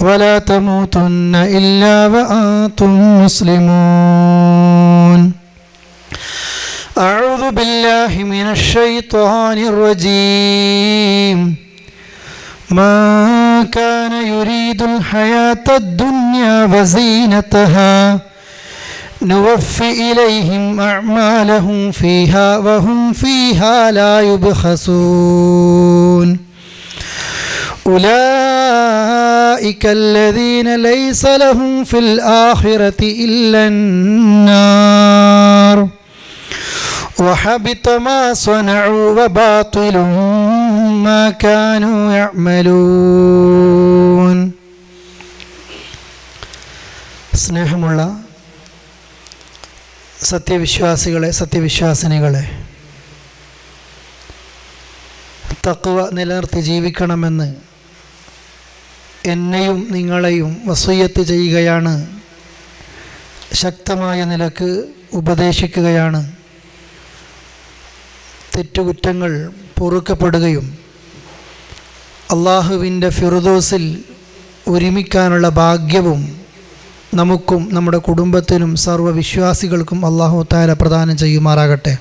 ولا تموتن إلا وأنتم مسلمون. أعوذ بالله من الشيطان الرجيم. ما كان يريد الحياة الدنيا وزينتها نوفي إليهم أعمالهم فيها وهم فيها لا يبخسون. أولئك الذين ليس لهم في الآخرة إلا النار وحبط ما صنعوا وباطل ما كانوا يعملون സ്നേഹമുള്ള സത്യവിശ്വാസികളെ സത്യവിശ്വാസിനികളെ തക്കുവ നിലനിർത്തി ജീവിക്കണമെന്ന് എന്നെയും നിങ്ങളെയും വസൂയത്ത് ചെയ്യുകയാണ്. ശക്തമായ നിലയ്ക്ക് ഉപദേശിക്കുകയാണ്. തെറ്റുകുറ്റങ്ങൾ പൊറുക്കപ്പെടുകയും അള്ളാഹുവിന്റെ ഫിറുദോസിൽ ഒരുമിക്കാനുള്ള ഭാഗ്യവും നമുക്കും നമ്മുടെ കുടുംബത്തിനും സർവവിശ്വാസികൾക്കും അള്ളാഹു താര പ്രദാനം ചെയ്യുമാറാകട്ടെ.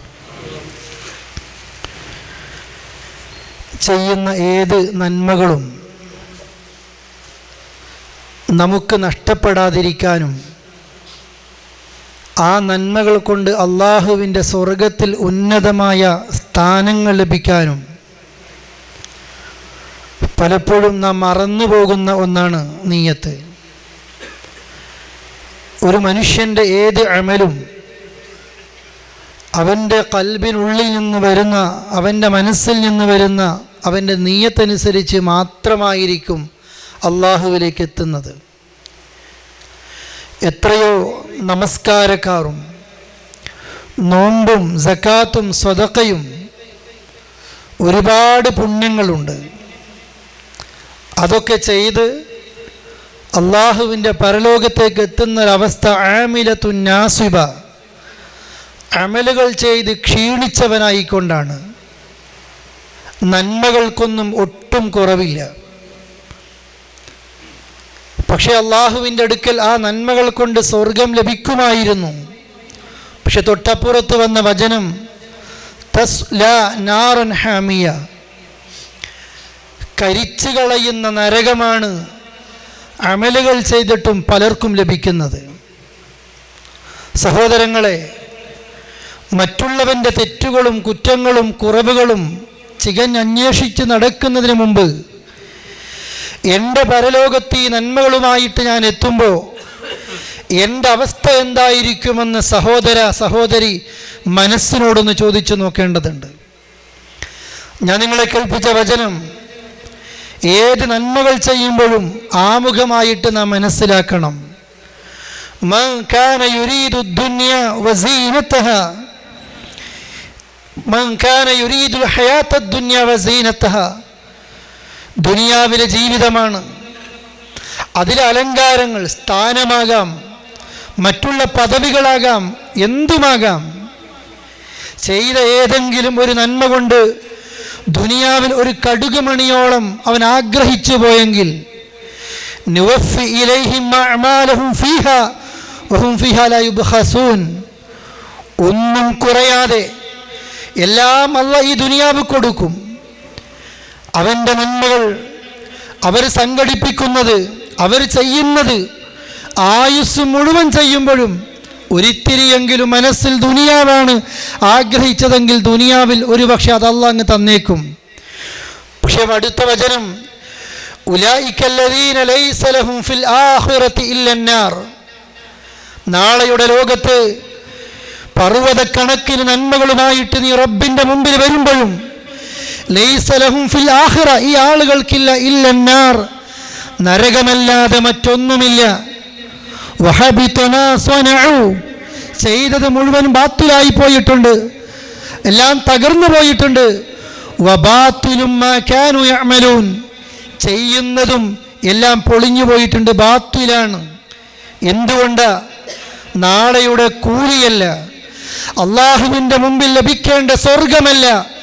ചെയ്യുന്ന ഏത് നന്മകളും നമുക്ക് നഷ്ടപ്പെടാതിരിക്കാനും ആ നന്മകൾ കൊണ്ട് അള്ളാഹുവിന്റെ സ്വർഗത്തിൽ ഉന്നതമായ സ്ഥാനങ്ങൾ ലഭിക്കാനും പലപ്പോഴും നാം മറന്നു പോകുന്ന ഒന്നാണ് നീയത്ത്. ഒരു മനുഷ്യന്റെ ഏത് അമലും അവന്റെ കൽബിനുള്ളിൽ നിന്ന് വരുന്ന അവന്റെ മനസ്സിൽ നിന്ന് വരുന്ന അവന്റെ നീയത്തനുസരിച്ച് മാത്രമായിരിക്കും അള്ളാഹുവിലേക്ക് എത്തുന്നത്. എത്രയോ നമസ്കാരക്കാറും നോമ്പും സക്കാത്തും സ്വതക്കയും ഒരുപാട് പുണ്യങ്ങളുണ്ട്. അതൊക്കെ ചെയ്ത് അള്ളാഹുവിന്റെ പരലോകത്തേക്ക് എത്തുന്നൊരവസ്ഥ ആമിലത്തുന്നാസിബ അമലുകൾ ചെയ്ത് ക്ഷീണിച്ചവനായിക്കൊണ്ടാണ്. നന്മകൾക്കൊന്നും ഒട്ടും കുറവില്ല. പക്ഷേ അള്ളാഹുവിന്റെ അടുക്കൽ ആ നന്മകൾ കൊണ്ട് സ്വർഗം ലഭിക്കുമായിരുന്നു. പക്ഷെ തൊട്ടപ്പുറത്ത് വന്ന വചനം തസ് നാറൻ ഹാമിയ. കരിച്ചു കളയുന്ന നരകമാണ് അമലുകൾ ചെയ്തിട്ടും പലർക്കും ലഭിക്കുന്നത്. സഹോദരങ്ങളെ മറ്റുള്ളവന്റെ തെറ്റുകളും കുറ്റങ്ങളും കുറവുകളും ചികഞ്ഞന്വേഷിച്ച് നടക്കുന്നതിന് മുമ്പ് എൻ്റെ പരലോകത്ത് ഈ നന്മകളുമായിട്ട് ഞാൻ എത്തുമ്പോൾ എൻ്റെ അവസ്ഥ എന്തായിരിക്കുമെന്ന് സഹോദര സഹോദരി മനസ്സിനോടൊന്ന് ചോദിച്ചു നോക്കേണ്ടതുണ്ട് ഞാൻ നിങ്ങളെ കേൾപ്പിച്ച വചനം ഏത് നന്മകൾ ചെയ്യുമ്പോഴും ആമുഖമായിട്ട് നാം മനസ്സിലാക്കണം من كان يريد الدنيا وزينتها من كان يريد الحياة الدنيا وزينتها ദുനിയാവിലെ ജീവിതമാണ്. അതിലെ അലങ്കാരങ്ങൾ സ്ഥാനമാകാം. മറ്റുള്ള പദവികളാകാം. എന്തുമാകാം? ചെയ്ത ഏതെങ്കിലും ഒരു നന്മ കൊണ്ട് ദുനിയാവിൽ ഒരു കടുകുമണിയോളം അവൻ ആഗ്രഹിച്ചു പോയെങ്കിൽ ഒന്നും കുറയാതെ എല്ലാം അല്ല ഈ ദുനിയാവ് കൊടുക്കും. അവന്റെ നന്മകൾ അവർ സംഘടിപ്പിക്കുന്നത് അവർ ചെയ്യുന്നത് ആയുസ് മുഴുവൻ ചെയ്യുമ്പോഴും ഒരിത്തിരിയെങ്കിലും മനസ്സിൽ ദുനിയാവാണ് ആഗ്രഹിച്ചതെങ്കിൽ ദുനിയാവിൽ ഒരുപക്ഷെ അതല്ല അങ്ങ് തന്നേക്കും. പക്ഷേ അടുത്ത വചനം നാളെയുടെ ലോകത്ത് പർവതക്കണക്കിന് നന്മകളുമായിട്ട് നീ റബ്ബിന്റെ മുമ്പിൽ വരുമ്പോഴും ഫിൽ ആഹിറ ഈ ആളുകൾക്കില്ല ഇല്ലെന്നാർ. നരകമല്ലാതെ മറ്റൊന്നുമില്ല. ചെയ്തത് മുഴുവൻ ബാത്തിലായി പോയിട്ടുണ്ട്. എല്ലാം തകർന്നു പോയിട്ടുണ്ട്. ചെയ്യുന്നതും എല്ലാം പൊളിഞ്ഞു പോയിട്ടുണ്ട് ബാത്തിലാണ്. എന്തുകൊണ്ട്? നാളെയുടെ കൂലിയല്ല. അള്ളാഹുവിന്റെ മുമ്പിൽ ലഭിക്കേണ്ട സ്വർഗമല്ല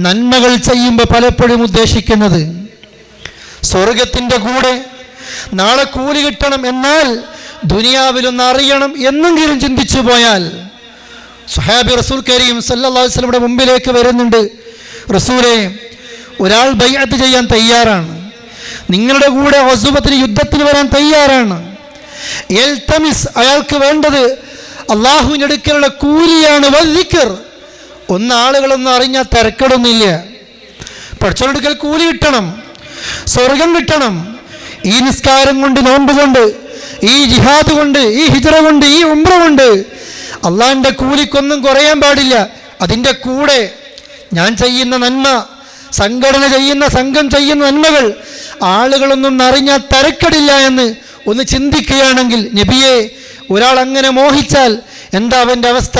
നന്മകൾ ചെയ്യുമ്പോൾ പലപ്പോഴും ഉദ്ദേശിക്കുന്നത് സ്വർഗത്തിന്റെ കൂടെ നാളെ കൂലി കിട്ടണം എന്നാൽ ദുനിയാവിലൊന്ന് അറിയണം എന്നെങ്കിലും ചിന്തിച്ചു പോയാൽ സുഹാബി റസൂൽ കരീം വസല്ലമയുടെ മുമ്പിലേക്ക് വരുന്നുണ്ട്. റസൂലെ ഒരാൾ ബൈഅത്ത് ചെയ്യാൻ തയ്യാറാണ്. നിങ്ങളുടെ കൂടെ വസുബത്തിന് യുദ്ധത്തിന് വരാൻ തയ്യാറാണ്. എൽത്തമിസ് അയാൾക്ക് വേണ്ടത് അള്ളാഹുവിന്റെ അടുക്കലുള്ള കൂലിയാണ് വല്ലിക്കർ ഒന്ന് ആളുകളൊന്നും അറിഞ്ഞാൽ തിരക്കടൊന്നുമില്ല. പഠിച്ചവരെടുക്കൽ കൂലി കിട്ടണം സ്വർഗം കിട്ടണം ഈ നിസ്കാരം കൊണ്ട് നോമ്പ് കൊണ്ട് ഈ ജിഹാദ് കൊണ്ട് ഈ ഹിജറ കൊണ്ട് ഈ ഉംറ കൊണ്ട് അള്ളാഹിന്റെ കൂലിക്കൊന്നും കുറയാൻ പാടില്ല. അതിന്റെ കൂടെ ഞാൻ ചെയ്യുന്ന നന്മ സംഘടന ചെയ്യുന്ന സംഘം ചെയ്യുന്ന നന്മകൾ ആളുകളൊന്നും അറിഞ്ഞാൽ തരക്കടില്ല എന്ന് ഒന്ന് ചിന്തിക്കുകയാണെങ്കിൽ നബിയെ ഒരാൾ അങ്ങനെ മോഹിച്ചാൽ എന്താ അവന്റെ അവസ്ഥ?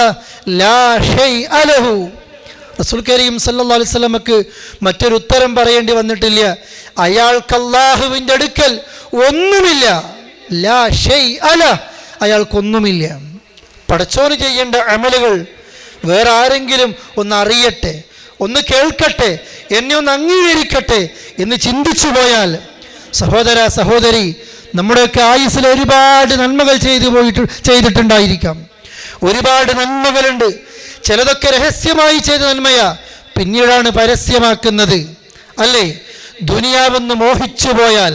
അലഹു റസൂൽ കരീം സല്ലല്ലാഹു അലൈഹി വസല്ലമക്ക് മറ്റൊരു ഉത്തരം പറയേണ്ടി വന്നിട്ടില്ല. അയാൾക്ക് അള്ളാഹുവിന്റെ അടുക്കൽ ഒന്നുമില്ല. ലാ ഷെയ് അല അയാൾക്കൊന്നുമില്ല. പടച്ചോന് ചെയ്യേണ്ട അമലുകൾ വേറെ ആരെങ്കിലും ഒന്ന് അറിയട്ടെ ഒന്ന് കേൾക്കട്ടെ എന്നെ ഒന്ന് അംഗീകരിക്കട്ടെ എന്ന് ചിന്തിച്ചു പോയാൽ സഹോദര സഹോദരി നമ്മുടെയൊക്കെ ആയുസ്സിൽ ഒരുപാട് നന്മകൾ ചെയ്തു പോയിട്ട് ചെയ്തിട്ടുണ്ടായിരിക്കാം. ഒരുപാട് നന്മകളുണ്ട്. ചിലതൊക്കെ രഹസ്യമായി ചെയ്ത നന്മയാ. പിന്നീടാണ് പരസ്യമാക്കുന്നത്. അല്ലേ? ദുനിയാവെന്ന് മോഹിച്ചു പോയാൽ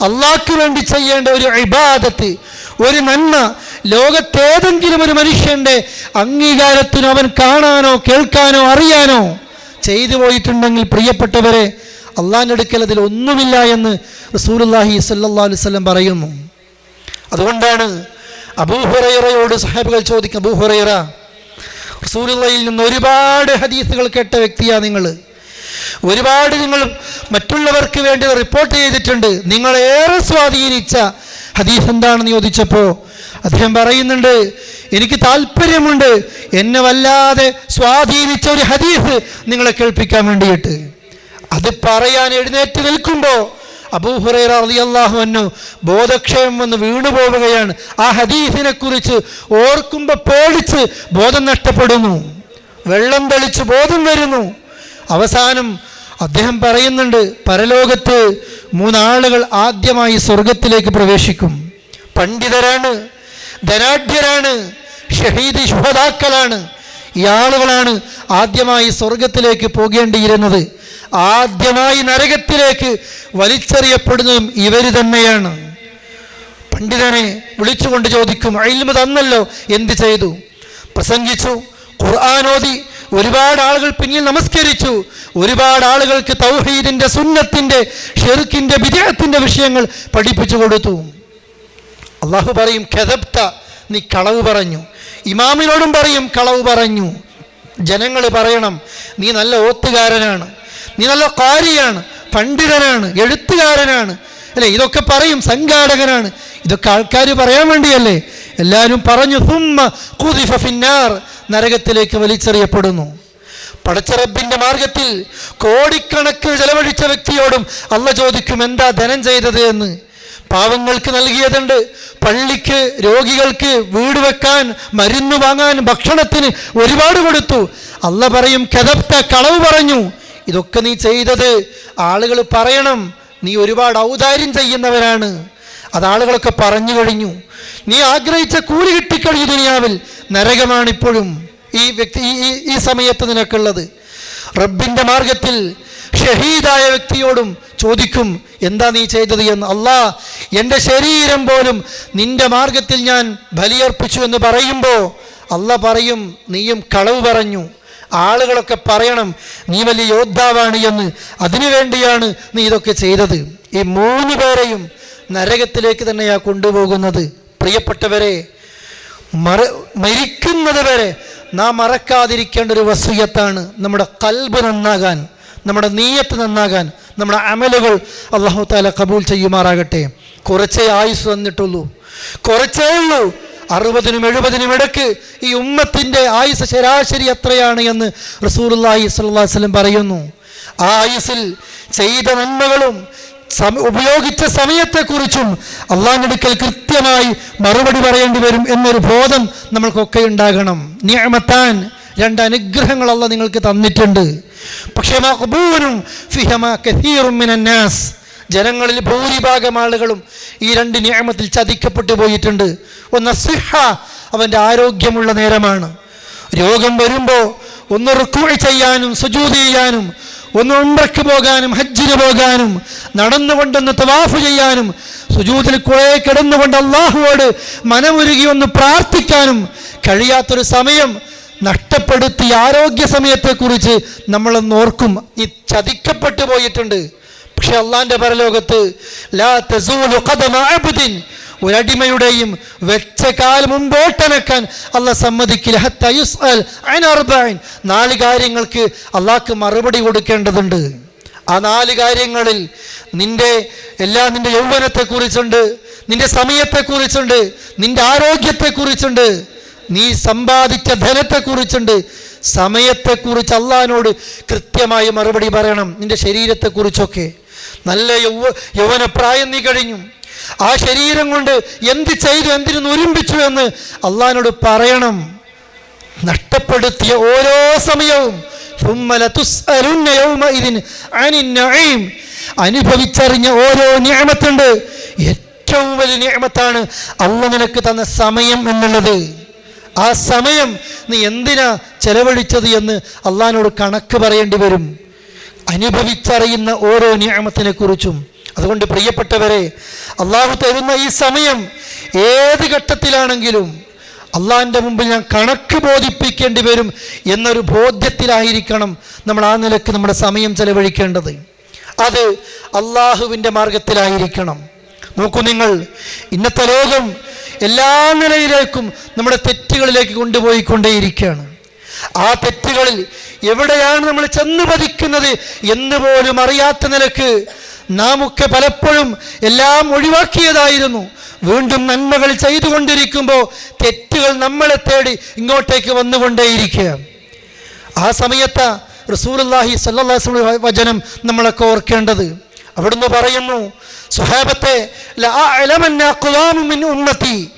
അള്ളാഹ്ക്ക് വേണ്ടി ചെയ്യേണ്ട ഒരു ഇബാദത്ത് ഒരു നന്മ ലോകത്തേതെങ്കിലും ഒരു മനുഷ്യന്റെ അംഗീകാരത്തിനോ അവൻ കാണാനോ കേൾക്കാനോ അറിയാനോ ചെയ്തു പോയിട്ടുണ്ടെങ്കിൽ പ്രിയപ്പെട്ടവരെ അള്ളാഹിന്റെ അടുക്കൽ അതിൽ ഒന്നുമില്ല എന്ന് റസൂലുല്ലാഹി സല്ലല്ലാഹു അലൈഹി വസല്ലം പറയുന്നു. അതുകൊണ്ടാണ് അബൂഹുറൈറയോട് സഹാബികൾ ചോദിക്കും അബൂഹുറൈറ റസൂലുള്ളയിൽ നിന്ന് ഒരുപാട് ഹദീസുകൾ കേട്ട വ്യക്തിയാണ് നിങ്ങൾ. ഒരുപാട് നിങ്ങൾ മറ്റുള്ളവർക്ക് വേണ്ടി റിപ്പോർട്ട് ചെയ്തിട്ടുണ്ട്. നിങ്ങളേറെ സ്വാധീനിച്ച ഹദീസ് എന്താണെന്ന് ചോദിച്ചപ്പോൾ അദ്ദേഹം പറയുന്നുണ്ട് എനിക്ക് താല്പര്യമുണ്ട് എന്നെ വല്ലാതെ സ്വാധീനിച്ച ഒരു ഹദീസ് നിങ്ങളെ കേൾപ്പിക്കാൻ വേണ്ടിയിട്ട്. അത് പറയാൻ എഴുന്നേറ്റ് നിൽക്കുമ്പോൾ അബൂഹുറൈറ ബോധക്ഷയം വന്ന് വീണു പോവുകയാണ്. ആ ഹദീഫിനെ കുറിച്ച് ഓർക്കുമ്പോൾ പേടിച്ച് ബോധം നഷ്ടപ്പെടുന്നു. വെള്ളം തെളിച്ച് ബോധം വരുന്നു. അവസാനം അദ്ദേഹം പറയുന്നുണ്ട് പരലോകത്ത് മൂന്നാളുകൾ ആദ്യമായി സ്വർഗത്തിലേക്ക് പ്രവേശിക്കും. പണ്ഡിതരാണ് ധനാഢ്യരാണ് ഷഹീദ് ശുഹതാക്കളാണ് ഈ ആളുകളാണ് ആദ്യമായി സ്വർഗത്തിലേക്ക് പോകേണ്ടിയിരുന്നത്. ആദ്യമായി നരകത്തിലേക്ക് വലിച്ചെറിയപ്പെടുന്നതും ഇവർ തന്നെയാണ്. പണ്ഡിതനെ വിളിച്ചുകൊണ്ട് ചോദിക്കും അയിൽമ തന്നല്ലോ? എന്ത് ചെയ്തു? പ്രസംഗിച്ചു ഖുർആാനോദി ഒരുപാട് ആളുകൾ പിന്നിൽ നമസ്കരിച്ചു. ഒരുപാട് ആളുകൾക്ക് തൗഹീദിന്റെ സുന്നത്തിന്റെ ഷെറുക്കിന്റെ വിജയത്തിന്റെ വിഷയങ്ങൾ പഠിപ്പിച്ചു കൊടുത്തു. അള്ളാഹു പറയും കെതപ്ത നീ കളവ് പറഞ്ഞു. ഇമാമിനോടും പറയും കളവ് പറഞ്ഞു. ജനങ്ങൾ പറയണം നീ നല്ല ഓത്തുകാരനാണ്. നീ നല്ല കാരിയാണ്. പണ്ഡിതനാണ്. എഴുത്തുകാരനാണ്. അല്ലേ? ഇതൊക്കെ പറയും സംഘാടകനാണ്. ഇതൊക്കെ ആൾക്കാർ പറയാൻ വേണ്ടിയല്ലേ? എല്ലാവരും പറഞ്ഞു സുമ്മ കുതിഫിന്നാർ ഫിന്നാർ. നരകത്തിലേക്ക് വലിച്ചെറിയപ്പെടുന്നു. പടച്ചറബിന്റെ മാർഗത്തിൽ കോടിക്കണക്കിന് ചെലവഴിച്ച വ്യക്തിയോടും അല്ല ചോദിക്കും എന്താ ധനം ചെയ്തത് എന്ന്? പാവങ്ങൾക്ക് നൽകിയതുണ്ട്. പള്ളിക്ക് രോഗികൾക്ക് വീട് വെക്കാൻ മരുന്ന് വാങ്ങാൻ ഭക്ഷണത്തിന് ഒരുപാട് കൊടുത്തു. അല്ല പറയും കെതപ്ത കളവ് പറഞ്ഞു. ഇതൊക്കെ നീ ചെയ്തത്. ആളുകൾ പറയണം നീ ഒരുപാട് ഔദാര്യം ചെയ്യുന്നവരാണ്. അത് ആളുകളൊക്കെ പറഞ്ഞു കഴിഞ്ഞു. നീ ആഗ്രഹിച്ച കൂലി കിട്ടിക്കഴിഞ്ഞു ദുനിയാവിൽ. നരകമാണ് ഇപ്പോഴും ഈ വ്യക്തി ഈ ഈ സമയത്ത് നിനക്കുള്ളത്. റബ്ബിന്റെ മാർഗത്തിൽ ഷഹീദായ വ്യക്തിയോടും ചോദിക്കും എന്താ നീ ചെയ്തത് എന്ന്? അല്ലാ എന്റെ ശരീരം പോലും നിന്റെ മാർഗത്തിൽ ഞാൻ ബലിയർപ്പിച്ചു എന്ന് പറയുമ്പോൾ അല്ല പറയും നീയും കളവ് പറഞ്ഞു. ആളുകളൊക്കെ പറയണം നീ വലിയ യോദ്ധാവാണ് എന്ന്. അതിനു വേണ്ടിയാണ് നീ ഇതൊക്കെ ചെയ്തത്. ഈ മൂന്ന് പേരെയും നരകത്തിലേക്ക് തന്നെയാ കൊണ്ടുപോകുന്നത്. പ്രിയപ്പെട്ടവരെ മറ മരിക്കുന്നത് വരെ നാം മറക്കാതിരിക്കേണ്ട ഒരു വസൂയത്താണ് നമ്മുടെ കൽബ് നന്നാകാൻ നമ്മുടെ നീയത്ത് നന്നാകാൻ. നമ്മുടെ അമലുകൾ അള്ളാഹു താല കബൂൽ ചെയ്യുമാറാകട്ടെ. കുറച്ചേ ആയുസ് വന്നിട്ടുള്ളൂ കുറച്ചേ ഉള്ളൂ. അറുപതിനും എഴുപതിനും ഇടയ്ക്ക് ഈ ഉമ്മത്തിന്റെ ആയുസ് ശരാശരി എത്രയാണ് എന്ന് റസൂലുള്ളാഹി സ്വല്ലല്ലാഹു അലൈഹി വസല്ലം പറയുന്നു. ആ ആയുസിൽ ചെയ്ത നന്മകളും ഉപയോഗിച്ച സമയത്തെക്കുറിച്ചും അള്ളാഹിനടുക്കൽ കൃത്യമായി മറുപടി പറയേണ്ടി വരും എന്നൊരു ബോധം നമ്മൾക്കൊക്കെ ഉണ്ടാകണം. നിയമത്താൻ രണ്ട് അനുഗ്രഹങ്ങൾ അല്ല നിങ്ങൾക്ക് തന്നിട്ടുണ്ട്. പക്ഷേ ജനങ്ങളിൽ ഭൂരിഭാഗം ആളുകളും ഈ രണ്ട് നിയമത്തിൽ ചതിക്കപ്പെട്ടു പോയിട്ടുണ്ട്. ഒന്ന് സിഹ അവന്റെ ആരോഗ്യമുള്ള നേരമാണ്. രോഗം വരുമ്പോൾ ഒന്ന് റുക്കു ചെയ്യാനും സുജൂത് ചെയ്യാനും ഒന്ന് ഉംറയ്ക്ക് പോകാനും ഹജ്ജിന് പോകാനും നടന്നുകൊണ്ടൊന്ന് തവാഫ് ചെയ്യാനും സുജൂതിൽ കുറെ കിടന്നുകൊണ്ട് അള്ളാഹുവോട് മനമുരുകി ഒന്ന് പ്രാർത്ഥിക്കാനും കഴിയാത്തൊരു സമയം നഷ്ടപ്പെടുത്തി ആരോഗ്യ സമയത്തെക്കുറിച്ച് നമ്മളൊന്ന് ഓർക്കും. ഈ ചതിക്കപ്പെട്ടു പോയിട്ടുണ്ട്. പക്ഷെ അള്ളാന്റെ പരലോകത്ത് ലാ തസൂലു ഒരടിമയുടെയും വെച്ച കാൽ മുമ്പോട്ടനക്കാൻ അല്ല സമ്മതിക്കില്ല. നാല് കാര്യങ്ങൾക്ക് അള്ളാഹ്ക്ക് മറുപടി കൊടുക്കേണ്ടതുണ്ട്. ആ നാല് കാര്യങ്ങളിൽ നിന്റെ എല്ലാ നിന്റെ യൗവനത്തെക്കുറിച്ചുണ്ട് നിന്റെ സമയത്തെക്കുറിച്ചുണ്ട് നിന്റെ ആരോഗ്യത്തെക്കുറിച്ചുണ്ട്. നീ സമ്പാദിച്ച ധനത്തെക്കുറിച്ചുണ്ട്. സമയത്തെക്കുറിച്ച് അള്ളഹാനോട് കൃത്യമായി മറുപടി പറയണം. നിന്റെ ശരീരത്തെക്കുറിച്ചൊക്കെ. നല്ല യൗവ യൗവനപ്രായം നീ കഴിഞ്ഞു. ആ ശരീരം കൊണ്ട് എന്ത് ചെയ്തു എന്തിനു ഒരുമ്പിച്ചു എന്ന് അള്ളഹാനോട് പറയണം. നഷ്ടപ്പെടുത്തിയ ഓരോ സമയവും. അനുഭവിച്ചറിഞ്ഞ ഓരോ നിയമത്തുണ്ട്. ഏറ്റവും വലിയ നിയമത്താണ് അള്ള നിനക്ക് തന്ന സമയം എന്നുള്ളത്. ആ സമയം നീ എന്തിനാ ചെലവഴിച്ചത് എന്ന് അള്ളഹാനോട് കണക്ക് പറയേണ്ടി വരും. അനുഭവിച്ചറിയുന്ന ഓരോ നിയമത്തിനെ കുറിച്ചും. അതുകൊണ്ട് പ്രിയപ്പെട്ടവരെ അള്ളാഹു തരുന്ന ഈ സമയം ഏത് ഘട്ടത്തിലാണെങ്കിലും അള്ളാഹിന്റെ മുമ്പിൽ ഞാൻ കണക്ക് ബോധിപ്പിക്കേണ്ടി വരും എന്നൊരു ബോധ്യത്തിലായിരിക്കണം നമ്മൾ ആ നിലയ്ക്ക് നമ്മുടെ സമയം ചെലവഴിക്കേണ്ടത്. അത് അള്ളാഹുവിന്റെ മാർഗത്തിലായിരിക്കണം. നോക്കൂ നിങ്ങൾ ഇന്നത്തെ ലോകം എല്ലാ നിലയിലേക്കും നമ്മുടെ തെറ്റുകളിലേക്ക് കൊണ്ടുപോയിക്കൊണ്ടേയിരിക്കുകയാണ്. ആ തെറ്റുകളിൽ എവിടെയാണ് നമ്മൾ ചെന്ന് പതിക്കുന്നത് എന്ന് പോലും അറിയാത്ത നിലയ്ക്ക് നാം ഒക്കെ പലപ്പോഴും എല്ലാം ഒഴിവാക്കിയതായിരുന്നു. വീണ്ടും നന്മകൾ ചെയ്തുകൊണ്ടിരിക്കുമ്പോൾ തെറ്റുകൾ നമ്മളെ തേടി ഇങ്ങോട്ടേക്ക് വന്നുകൊണ്ടേയിരിക്കുക ആ സമയത്ത് അലൈഹി വസല്ലം വചനം നമ്മളൊക്കെ ഓർക്കേണ്ടത്. അവിടുന്ന് പറയുന്നു സുഹാബത്തെ ഉമ്മത്തി.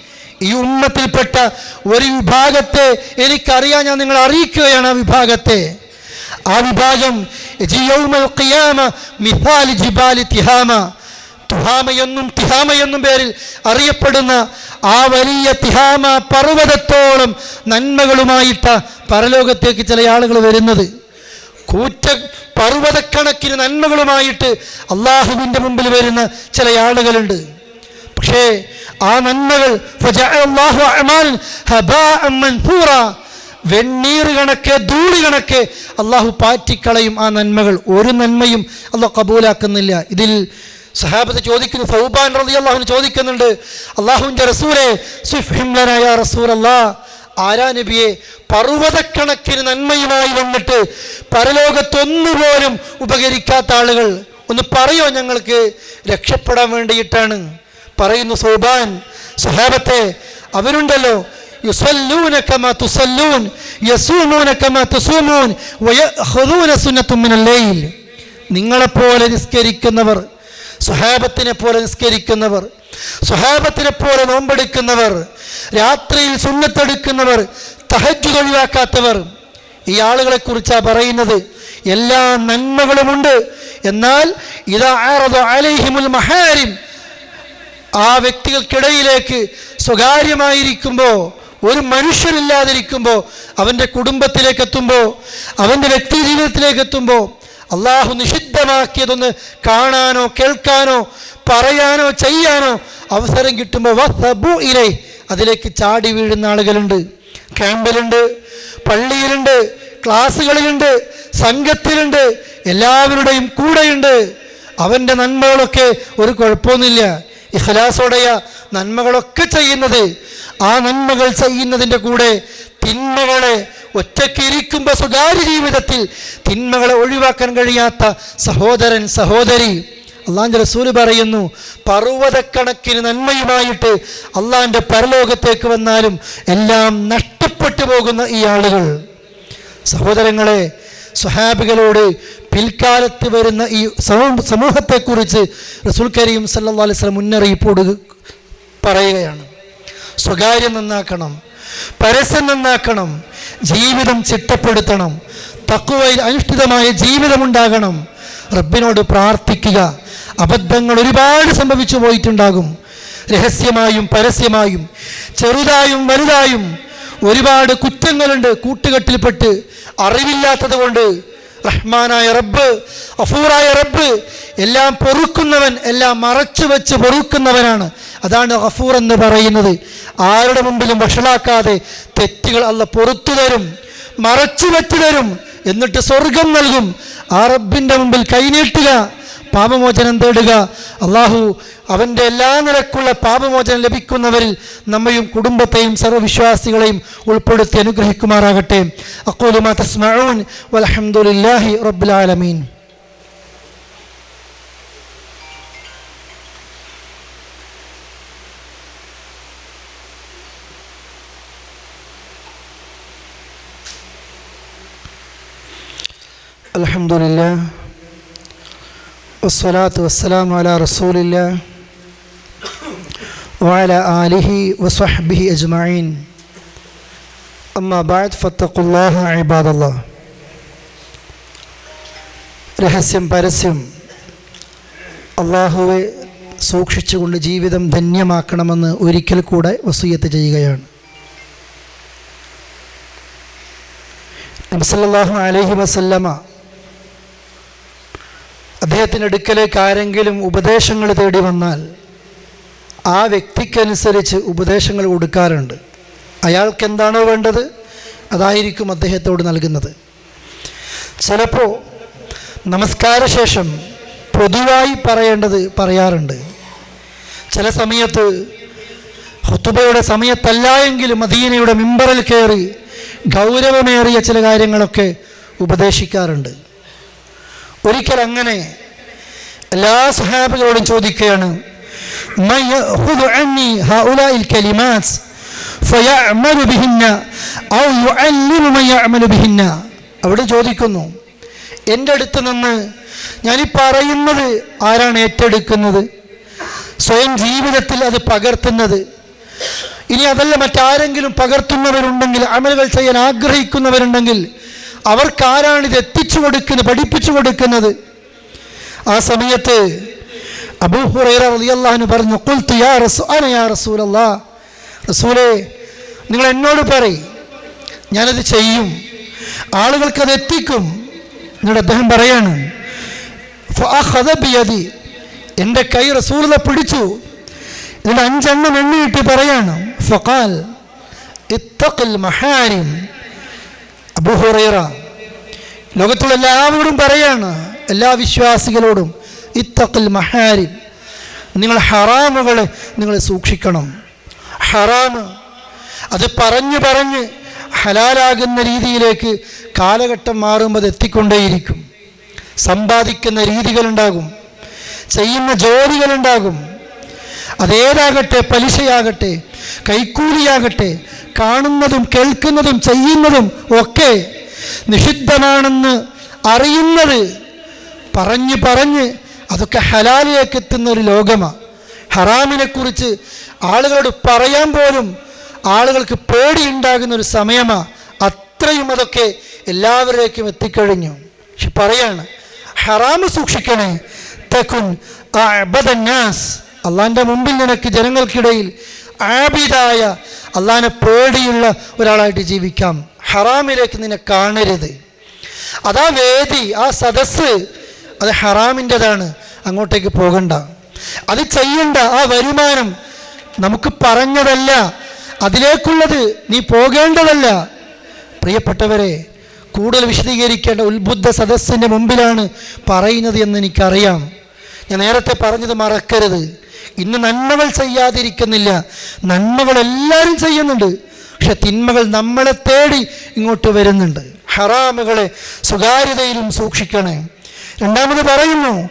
ഈ ഉമ്മത്തിൽപ്പെട്ട ഒരു വിഭാഗത്തെ എനിക്കറിയാൻ ഞാൻ നിങ്ങൾ അറിയിക്കുകയാണ് ആ വിഭാഗത്തെ. ആ വിഭാഗം യൗമൽ ഖിയാമ മിസാലി ജിബാലി തിഹാമ. തുഹാമ എന്നും പേരിൽ അറിയപ്പെടുന്ന ആ വലിയ തിഹാമ പർവതത്തോളം നന്മകളുമായിട്ട് പരലോകത്തേക്ക് ചില ആളുകൾ വരുന്നത്. കൂറ്റ പർവതക്കണക്കിന് നന്മകളുമായിട്ട് അള്ളാഹുവിന്റെ മുമ്പിൽ വരുന്ന ചില ആളുകളുണ്ട്. പക്ഷേ ആ നന്മകൾ. വെണ്ണീർ കണക്ക് ധൂളി കണക്ക് അള്ളാഹു പാറ്റിക്കളയും ആ നന്മകൾ. ഒരു നന്മയും അള്ളാഹു കബൂലാക്കുന്നില്ല. ഇതിൽ സഹാബത്ത് ചോദിക്കുന്നു സൗബാൻ റളിയല്ലാഹു ചോദിക്കുന്നുണ്ട് അള്ളാഹുവിന്റെ റസൂലെ സുഫിംലനായ റസൂൽ അല്ലാ ആരാ നബിയെ പർവതക്കണക്കിന് നന്മയുമായി വന്നിട്ട് പരലോകത്തൊന്നുപോലും ഉപകരിക്കാത്ത ആളുകൾ. ഒന്ന് പറയോ ഞങ്ങൾക്ക്? രക്ഷപ്പെടാൻ വേണ്ടിയിട്ടാണ്. പറയുന്നു സൗബാൻ സഹാബത്തെ അവരുണ്ടല്ലോ. നിങ്ങളെപ്പോലെ നിസ്കരിക്കുന്നവർ സുഹാബത്തിനെ പോലെ നിസ്കരിക്കുന്നവർ സുഹാബത്തിനെ പോലെ നോമ്പെടുക്കുന്നവർ രാത്രിയിൽ സുന്നത്തെടുക്കുന്നവർ തഹജ് ഒഴിവാക്കാത്തവർ ഈ ആളുകളെ കുറിച്ചാണ് പറയുന്നത് എല്ലാ നന്മകളുമുണ്ട്. എന്നാൽ മഹാരിം ആ വ്യക്തികൾക്കിടയിലേക്ക് സ്വകാര്യമായിരിക്കുമ്പോൾ ഒരു മനുഷ്യനില്ലാതിരിക്കുമ്പോൾ അവന്റെ കുടുംബത്തിലേക്ക് എത്തുമ്പോൾ അവന്റെ വ്യക്തി ജീവിതത്തിലേക്ക് എത്തുമ്പോൾ അള്ളാഹു നിഷിദ്ധമാക്കിയതൊന്ന് കാണാനോ കേൾക്കാനോ പറയാനോ ചെയ്യാനോ അവസരം കിട്ടുമ്പോൾ വസബു ഇലൈ. അതിലേക്ക് ചാടി വീഴുന്ന ആളുകളുണ്ട്. ക്യാമ്പിലുണ്ട് പള്ളിയിലുണ്ട് ക്ലാസ്സുകളിലുണ്ട് സംഘത്തിലുണ്ട് എല്ലാവരുടെയും കൂടെയുണ്ട്. അവന്റെ നന്മകളൊക്കെ ഒരു കുഴപ്പമൊന്നുമില്ല. ഇഖലാസോടെയ നന്മകളൊക്കെ ചെയ്യുന്നത്. ആ നന്മകൾ ചെയ്യുന്നതിന്റെ കൂടെ തിന്മകളെ ഒറ്റയ്ക്കിരിക്കുമ്പോൾ സ്വകാര്യ ജീവിതത്തിൽ തിന്മകളെ ഒഴിവാക്കാൻ കഴിയാത്ത സഹോദരൻ സഹോദരി. അള്ളാന്റെ റസൂൽ പറയുന്നു പർവതക്കണക്കിന് നന്മയുമായിട്ട് അള്ളാന്റെ പരലോകത്തേക്ക് വന്നാലും എല്ലാം നഷ്ടപ്പെട്ടു പോകുന്ന ഈ ആളുകൾ. സഹോദരങ്ങളെ സ്വഹാബികളോട് പിൽക്കാലത്ത് വരുന്ന ഈ സമൂ- സമൂഹത്തെക്കുറിച്ച് റസൂൽ കരീം സല്ലാ അലൈഹി സ്വലം മുന്നറിയിപ്പോട് പറയുകയാണ്. സ്വകാര്യം നന്നാക്കണം പരസ്യം നന്നാക്കണം ജീവിതം ചിട്ടപ്പെടുത്തണം. തക്കുവയിൽ അനുഷ്ഠിതമായ ജീവിതമുണ്ടാകണം. റബ്ബിനോട് പ്രാർത്ഥിക്കുക. അബദ്ധങ്ങൾ ഒരുപാട് സംഭവിച്ചു പോയിട്ടുണ്ടാകും. രഹസ്യമായും പരസ്യമായും ചെറുതായും വലുതായും ഒരുപാട് കുറ്റങ്ങളുണ്ട്. കൂട്ടുകെട്ടിൽപ്പെട്ട് അറിവില്ലാത്തത് കൊണ്ട് റഹ്മാനായ റബ്ബ് അഫൂറായ റബ്ബ് എല്ലാം പൊറുക്കുന്നവൻ എല്ലാം മറച്ചു വെച്ച് പൊറുക്കുന്നവനാണ്. അതാണ് ഗഫൂർ എന്ന് പറയുന്നത്. ആരുടെ മുമ്പിലും വഷളാക്കാതെ തെറ്റുകൾ അല്ല പൊറത്തു തരും മറച്ചു വെച്ചു തരും എന്നിട്ട് സ്വർഗം നൽകും. ആ റബ്ബിന്റെ മുമ്പിൽ കൈനീട്ടുക പാപമോചനം തേടുക അള്ളാഹു അവൻ്റെ എല്ലാ നിലക്കുള്ള പാപമോചനം ലഭിക്കുന്നവരിൽ നമ്മയും കുടുംബത്തെയും സർവ്വവിശ്വാസികളെയും ഉൾപ്പെടുത്തി അനുഗ്രഹിക്കുമാറാകട്ടെ അക്കൂലുമാ തസ്മഊൻ വൽഹംദുലില്ലാഹി റബ്ബിൽ ആലമീൻ الحمد لله والصلاة والسلام على رسول الله وعلى آله وصحبه أجمعين أما بعد فاتقوا الله عباد الله രഹസ്യം പരസ്യം അള്ളാഹുവെ സൂക്ഷിച്ചുകൊണ്ട് ജീവിതം ധന്യമാക്കണമെന്ന് ഒരിക്കൽ കൂടെ വസൂയത്ത് ചെയ്യുകയാണ് നബിസല്ലാഹു അലഹി വസല്ലമ അദ്ദേഹത്തിന്റെ അടുക്കലേക്ക് ആരെങ്കിലും ഉപദേശങ്ങൾ തേടി വന്നാൽ ആ വ്യക്തിക്കനുസരിച്ച് ഉപദേശങ്ങൾ കൊടുക്കാറുണ്ട്. അയാൾക്ക് എന്താണോ വേണ്ടത്? അതായിരിക്കും അദ്ദേഹത്തോട് നൽകുന്നത്. ചിലപ്പോൾ നമസ്കാരശേഷം പൊതുവായി പറയേണ്ടത് പറയാറുണ്ട്. ചില സമയത്ത് ഹുത്തുബയുടെ സമയത്തല്ല എങ്കിലും മദീനയുടെ മിമ്പറിൽ കയറി ഗൗരവമേറിയ ചില കാര്യങ്ങളൊക്കെ ഉപദേശിക്കാറുണ്ട്. ഒരിക്കൽ അങ്ങനെ എല്ലാ സഹാബികളോടും ചോദിക്കുകയാണ് "മൻ യഅഖുദു അന്നി ഹൗലാഇൽ കലിമാത്ത് ഫയഅമലു ബിഹിന്ന ഔ യുഅല്ലിമു മൻ യഅമലു ബിഹിന്ന? അവിടെ ചോദിക്കുന്നു എന്റെ അടുത്ത് നിന്ന് ഞാൻ ഈ പറയുന്നത് ആരാണ് ഏറ്റെടുക്കുന്നത്? സ്വയം ജീവിതത്തിൽ അത് പകർത്തുന്നത്. ഇനി അതല്ല മറ്റാരെങ്കിലും പകർത്തുന്നവരുണ്ടെങ്കിൽ അമലുകൾ ചെയ്യാൻ ആഗ്രഹിക്കുന്നവരുണ്ടെങ്കിൽ അവർക്കാരാണ് ഇത് എത്തിച്ചു കൊടുക്കുന്നത് പഠിപ്പിച്ചു കൊടുക്കുന്നത്. ആ സമയത്ത് അബൂഹുറൈറ പറഞ്ഞു യാ റസൂലേ നിങ്ങൾ എന്നോട് പറയും ഞാനത് ചെയ്യും ആളുകൾക്കത് എത്തിക്കും. എന്നിട്ട് അദ്ദേഹം പറയാണ് എന്റെ കൈ റസൂലിനെ പിടിച്ചു. എന്നിട്ട് അഞ്ചെണ്ണം എണ്ണിയിട്ട് പറയാണ് ഫഖാൽ ഇത്തഖിൽ മഹാരിം അബൂഹുറൈറ ലോകത്തുള്ള എല്ലാവരോടും പറയാണ് എല്ലാ വിശ്വാസികളോടും ഇത്തക്കൽ മഹാരി നിങ്ങൾ ഹറാമുകളെ നിങ്ങൾ സൂക്ഷിക്കണം. ഹറാമ് അത് പറഞ്ഞു പറഞ്ഞ് ഹലാലാകുന്ന രീതിയിലേക്ക് കാലഘട്ടം മാറുമ്പോൾ അത് എത്തിക്കൊണ്ടേയിരിക്കും. സമ്പാദിക്കുന്ന രീതികളുണ്ടാകും ചെയ്യുന്ന ജോലികളുണ്ടാകും. അതേതാകട്ടെ പലിശയാകട്ടെ കൈക്കൂലിയാകട്ടെ കാണുന്നതും കേൾക്കുന്നതും ചെയ്യുന്നതും ഒക്കെ നിഷിദ്ധമാണെന്ന് അറിയുന്നത് പറഞ്ഞ് പറഞ്ഞ് അതൊക്കെ ഹലാലിലേക്ക് എത്തുന്ന ഒരു ലോകമാണ് ഹറാമിനെക്കുറിച്ച് ആളുകളോട് പറയാൻ പോലും ആളുകൾക്ക് പേടിയുണ്ടാകുന്ന ഒരു സമയമാണ് അത്രയും അതൊക്കെ എല്ലാവരിലേക്കും എത്തിക്കഴിഞ്ഞു. പക്ഷെ പറയാണ് ഹറാമ് സൂക്ഷിക്കണേ. തെക്കുൻ അള്ളാന്റെ മുമ്പിൽ നിനക്ക് ജനങ്ങൾക്കിടയിൽ ആബിദായ അള്ളാനെ പേടിയുള്ള ഒരാളായിട്ട് ജീവിക്കാം. ഹറാമിലേക്ക് നിന്നെ കാണരുത്. അതാ വേദി ആ സദസ്സ് അത് ഹറാമിന്റെതാണ്. അങ്ങോട്ടേക്ക് പോകണ്ട. അത് ചെയ്യണ്ട. ആ വരുമാനം നമുക്ക് പറഞ്ഞതല്ല. അതിലേക്കുള്ളത് നീ പോകേണ്ടതല്ല. പ്രിയപ്പെട്ടവരെ കൂടുതൽ വിശദീകരിക്കേണ്ട ഉത്ബുദ്ധ സദസ്സിന്റെ മുമ്പിലാണ് പറയുന്നത് എന്ന് എനിക്കറിയാം. ഞാൻ നേരത്തെ പറഞ്ഞത് മറക്കരുത്. ഇന്ന് നന്മകൾ ചെയ്യാതിരിക്കുന്നില്ല. നന്മകൾ എല്ലാവരും ചെയ്യുന്നുണ്ട്. പക്ഷെ തിന്മകൾ നമ്മളെ തേടി ഇങ്ങോട്ട് വരുന്നുണ്ട്. ഹറാമുകളെ സ്വകാര്യതയിലും സൂക്ഷിക്കണേ. രണ്ടാമത് പറയുന്നു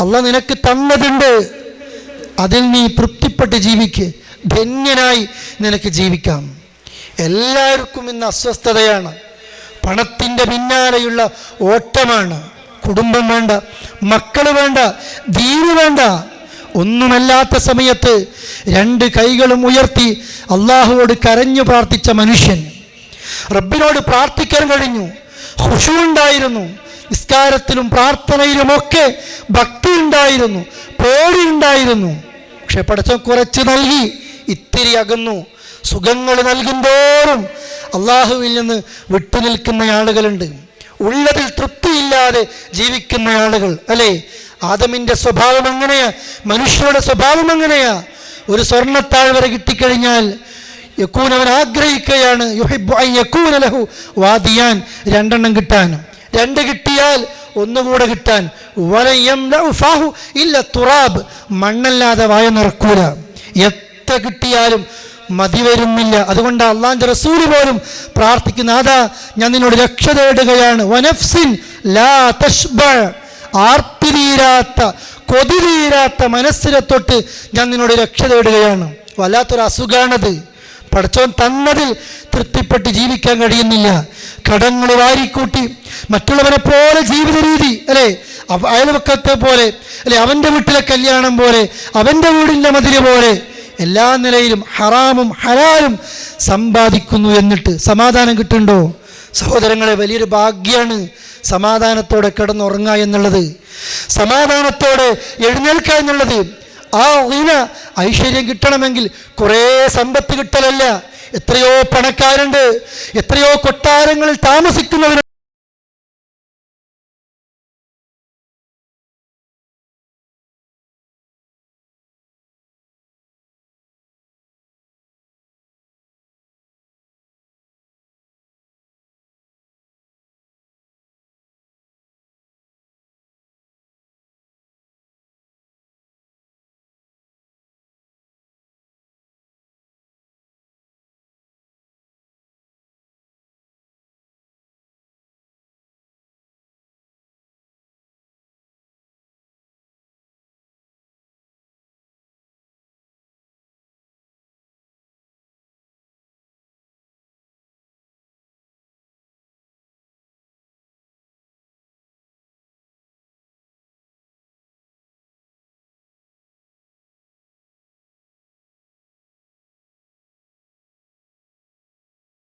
അള്ളാഹ് നിനക്ക് തന്നതുണ്ട്. അതിൽ നീ തൃപ്തിപ്പെട്ട് ജീവിക്ക്. ധന്യനായി നിനക്ക് ജീവിക്കാം. എല്ലാവർക്കും ഇന്ന് അസ്വസ്ഥതയാണ്. പണത്തിന്റെ പിന്നാലെയുള്ള ഓട്ടമാണ്. കുടുംബം വേണ്ട മക്കൾ വേണ്ട ദീന് വേണ്ട. ഒന്നുമല്ലാത്ത സമയത്ത് രണ്ട് കൈകളും ഉയർത്തി അള്ളാഹുവോട് കരഞ്ഞു പ്രാർത്ഥിച്ച മനുഷ്യൻ. റബ്ബിനോട് പ്രാർത്ഥിക്കാൻ കഴിഞ്ഞു. ഖുശൂ ഉണ്ടായിരുന്നു. നിസ്കാരത്തിലും പ്രാർത്ഥനയിലുമൊക്കെ ഭക്തി ഉണ്ടായിരുന്നു. പേടി ഉണ്ടായിരുന്നു. പക്ഷെ പടച്ചം കുറച്ച് നൽകി ഇത്തിരി അകന്നു. സുഖങ്ങൾ നൽകുന്തോറും അള്ളാഹുവിൽ നിന്ന് വിട്ടുനിൽക്കുന്ന ആളുകളുണ്ട്. ഉള്ളതിൽ തൃപ്തിയില്ലാതെ ജീവിക്കുന്ന ആളുകൾ അല്ലേ? ആദമിന്റെ സ്വഭാവം എങ്ങനെയാ മനുഷ്യരുടെ സ്വഭാവം എങ്ങനെയാ ഒരു സ്വർണത്താഴ് വരെ കിട്ടിക്കഴിഞ്ഞാൽ യക്കൂൻ അവൻ ആഗ്രഹിക്കുകയാണ് യക്കൂനലഹു വാദിയാൻ രണ്ടെണ്ണം കിട്ടാനും രണ്ട് കിട്ടിയാൽ ഒന്നുകൂടെ കിട്ടാൻ. ഇല്ല തുറാബ്. മണ്ണല്ലാതെ വായ നിറക്കൂല. എത്ര കിട്ടിയാലും മതി വരുന്നില്ല. അതുകൊണ്ട് അള്ളാന്റെ റസൂൽ പോലും പ്രാർത്ഥിക്കുന്ന അതാ ഞാൻ നിന്നോട് രക്ഷ തേടുകയാണ്. വനഫ്സിൻ ലാ തഷ്ബ ആർത്തി തീരാത്ത കൊതി തീരാത്ത മനസ്സിനെ തൊട്ട് ഞാൻ നിന്നോട് രക്ഷ തേടുകയാണ്. വല്ലാത്തൊരു അസുഖാണത്. പടച്ചവൻ തന്നതിൽ തൃപ്തിപ്പെട്ട് ജീവിക്കാൻ കഴിയുന്നില്ല. കടങ്ങൾ വാരിക്കൂട്ടി മറ്റുള്ളവരെ പോലെ ജീവിത രീതി അല്ലേ? അയൽവക്കത്തെ പോലെ അല്ലെ? അവന്റെ വീട്ടിലെ കല്യാണം പോലെ അവന്റെ വീടിന്റെ മതിര പോലെ എല്ലാ നിലയിലും ഹറാമും ഹലാലും സമ്പാദിക്കുന്നു എന്നിട്ട് സമാധാനം കിട്ടുന്നുണ്ടോ? സഹോദരങ്ങളെ വലിയൊരു ഭാഗ്യമാണ് സമാധാനത്തോടെ കിടന്നുറങ്ങുക എന്നുള്ളത്. സമാധാനത്തോടെ എഴുന്നേൽക്കുക എന്നുള്ളത്. ആ വീണ ഐശ്വര്യം കിട്ടണമെങ്കിൽ കുറേ സമ്പത്ത് കിട്ടലല്ല. എത്രയോ പണക്കാരുണ്ട്. എത്രയോ കൊട്ടാരങ്ങളിൽ താമസിക്കുന്നവരുണ്ട്.